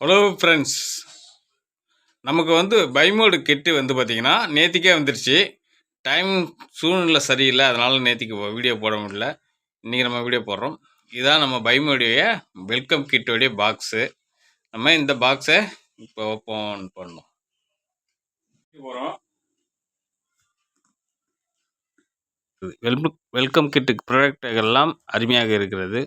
Hello friends நமக்கு வந்து பைமோடு கிட்டு வந்து பார்த்திங்கன்னா நேத்திக்கே வந்துருச்சு. டைம் சூழ்நிலை சரியில்லை அதனால் நேத்திக்கு வீடியோ போட முடியல. இன்றைக்கி நம்ம வீடியோ போடுறோம். இதுதான் நம்ம பைமோடைய வெல்கம் கிட்டோடைய பாக்ஸு நம்ம இந்த பாக்ஸை இப்போ ஓப்பன் பண்ணோம் போகிறோம் வெல்கம் வெல்கம் கிட்டுக்கு ப்ராடக்ட் எல்லாம் அருமையாக இருக்கிறது.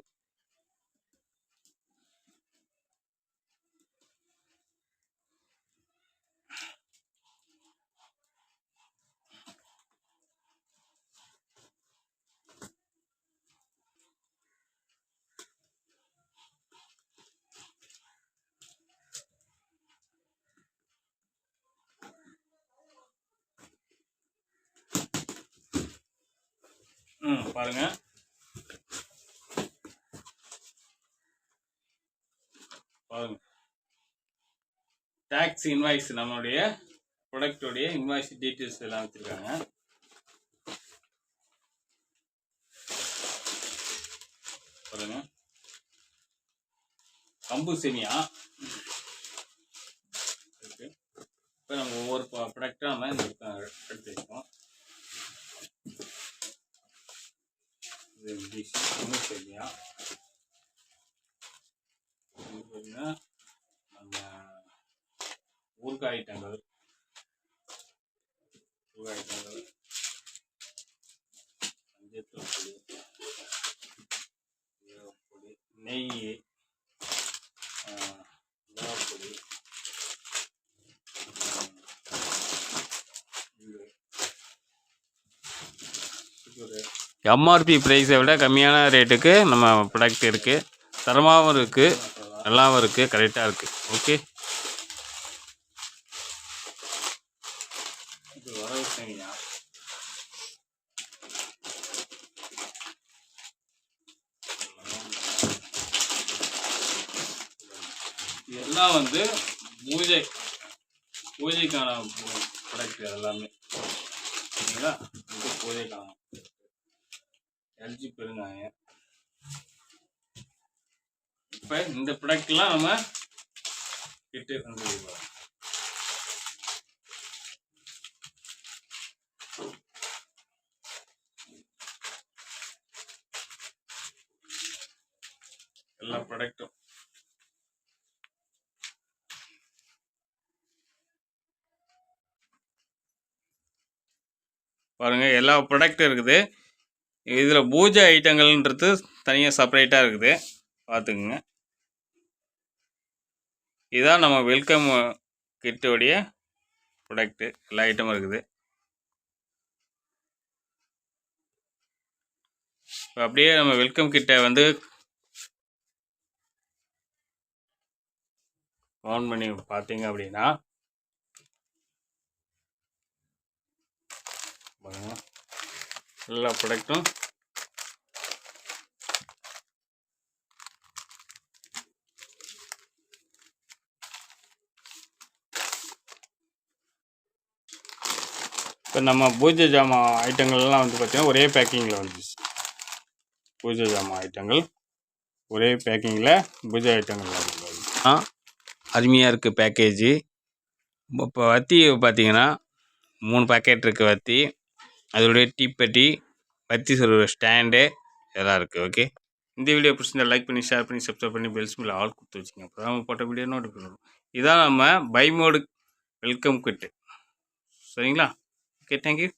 பாருங்கள் பாருங்க. பாருங்க. டேக்ஸ் இன்வாய்ஸ் நம்மளுடைய ப்ராடக்டோடைய இன்வாய்ஸ் டீட்டெயில்ஸ் எல்லாம் வச்சுருக்காங்க. பாருங்க. கம்பு செமியா இப்போ நம்ம ஒவ்வொரு ப்ராடக்டாக நம்ம இந்த எடுத்து வைப்போம் இது டிஷ் கம்பு சேமியா நம்ம ஊறுகாய் ஐட்டங்கள் ஊறுகாய் ஐட்டங்கள் மஞ்சத்தூள் பொடி பொடி நெய் பொடி எம்ஆர்பி ப்ரைஸை விட கம்மியான ரேட்டுக்கு நம்ம ப்ராடக்ட் இருக்குது தரமாகவும் இருக்குது நல்லாவும் இருக்குது கரெக்டாக இருக்குது ஓகே எல்லாம் வந்து பூஜை பூஜைக்கான ப்ராடக்ட் எல்லாமே. சரிங்களா? பூஜைக்கான எல்ஜி பெருங்காயம் இப்போ இந்த ப்ராடக்ட்லாம் நம்ம கிட்டே கொண்டு வந்து எல்லா ப்ராடக்ட்டும் பாருங்கள் எல்லா ப்ராடக்ட்டும் இருக்குது. இதில் பூஜை ஐட்டங்கள்ன்றது தனியாக செப்பரேட்டாக இருக்குது. பார்த்துக்குங்க. இதுதான் நம்ம வெல்கம் கிட்டோடைய ப்ராடக்ட்டு. எல்லா ஐட்டமும் இருக்குது. இப்போ அப்படியே நம்ம வெல்கம் கிட்ட வந்து ஆன் பண்ணி பார்த்தீங்க அப்படின்னா எல்லா ப்ராடக்ட்டும் இப்போ நம்ம பூஜை ஜாமான் ஐட்டங்கள்லாம் வந்து பார்த்திங்கன்னா ஒரே பேக்கிங்கில் வந்துச்சு. பூஜை ஜாமான் ஐட்டங்கள் ஒரே பேக்கிங்கில் பூஜை ஐட்டங்கள் ஆ அருமையாக இருக்குது பேக்கேஜி இப்போ வத்தி பார்த்தீங்கன்னா மூணு பேக்கெட் இருக்குது வத்தி. அதோடைய டீப்பெட்டி வத்தி சொல்கிற ஸ்டாண்டு இதெல்லாம் இருக்குது ஓகே இந்த வீடியோ பிடிச்சிருந்தா லைக் பண்ணி ஷேர் பண்ணி சப்ஸ்கிரைப் பண்ணி பெல்ஸ் மேலே ஆல் கொடுத்து வச்சுங்க அப்போ தான் போட்ட வீடியோ நோட்டிஃபிகேஷன் இதான் நம்ம பை மோடு வெல்கம் கிட்டு சரிங்களா? Okay thank you